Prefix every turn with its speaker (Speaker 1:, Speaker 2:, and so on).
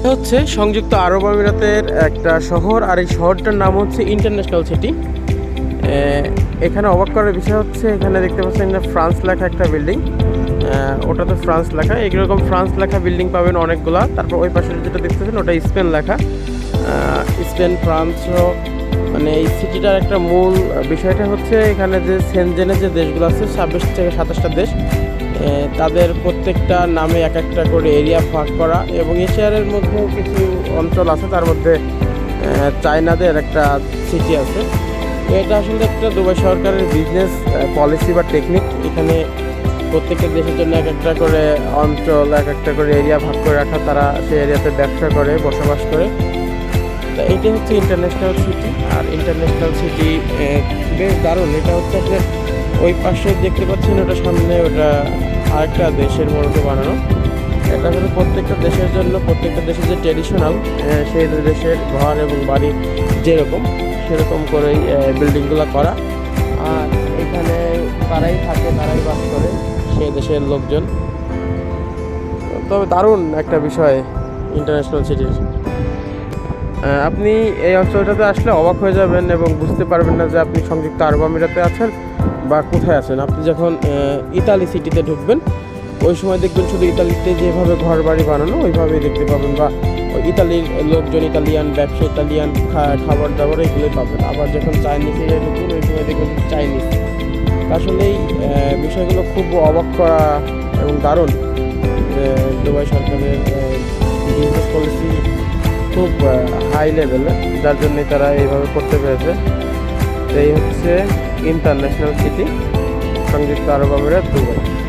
Speaker 1: এটা হচ্ছে সংযুক্ত আরব আমিরাতের একটা শহর, আর এই শহরটার নাম হচ্ছে ইন্টারন্যাশনাল সিটি এখানে অবাক করার বিষয় হচ্ছে, এখানে দেখতে পাচ্ছেন ফ্রান্স লেখা একটা বিল্ডিং। ওটা তো ফ্রান্স লেখা। এইরকম ফ্রান্স লেখা বিল্ডিং পাবেন অনেকগুলা। তারপর ওই পাশে যেটা দেখতেছেন, ওটা স্পেন লেখা। স্পেন, ফ্রান্স মানে এই সিটিটার একটা মূল বিষয়টা হচ্ছে, এখানে যে সেনজেনের যে দেশগুলো আছে, ছাব্বিশ থেকে সাতাশটা দেশ। তাদের প্রত্যেকটা নামে এক একটা করে এরিয়া ভাগ করা এবং এশিয়ারের মধ্যেও কিছু অঞ্চল আছে, তার মধ্যে চায়নাদের একটা সিটি আছে। এটা আসলে একটা দুবাই সরকারের বিজনেস পলিসি বা টেকনিক এখানে প্রত্যেকটা দেশের জন্য এক একটা করে অঞ্চল, এক একটা করে এরিয়া ভাগ করে রাখা, তারা সেই এরিয়াতে ব্যবসা করে, বসবাস করে। তা এটা হচ্ছে ইন্টারন্যাশনাল সিটি আর ইন্টারন্যাশনাল সিটি বেশ দারুণ। এটা হচ্ছে আপনার ওই পাশে দেখতে পাচ্ছেন ওটা সামনে ওটা আরেকটা দেশের মতো বানানো। এটা আসলে প্রত্যেকটা দেশের জন্য, প্রত্যেকটা দেশের যে ট্রেডিশনাল সেই দেশের ঘর এবং বাড়ি যেরকম, সেরকম করেই বিল্ডিংগুলো করা। আর এখানে তারাই থাকে, তারাই বাস করে সেই দেশের লোকজন। তবে দারুণ একটা বিষয় ইন্টারন্যাশনাল সিটির আপনি এই অঞ্চলটাতে আসলে অবাক হয়ে যাবেন এবং বুঝতে পারবেন না যে আপনি সংযুক্ত আরব আমিরাতে আছেন। বা কোথায় আছেন? আপনি যখন ইতালি সিটিতে ঢুকবেন ওই সময় দেখবেন শুধু ইতালিতে যেভাবে ঘর বাড়ি বানানো ওইভাবেই দেখতে পাবেন বা ইতালির লোকজন ইতালিয়ান ব্যবসা ইতালিয়ান খাবার দাবার এগুলোই পাবেন। আবার যখন চাইনিজ এরিয়ায় ঢুকবেন ওই সময় দেখবেন চাইনিজ। আসলেই আহ, বিষয়গুলো খুব অবাক করা এবং দারুণ। দুবাই সরকারের বিজনেস পলিসি খুব হাই লেভেলের যার জন্য তারা এইভাবে করতে পেরেছে। এই হচ্ছে ইন্টারন্যাশনাল সিটি সংযুক্ত আরব আমিরাত দুবাই।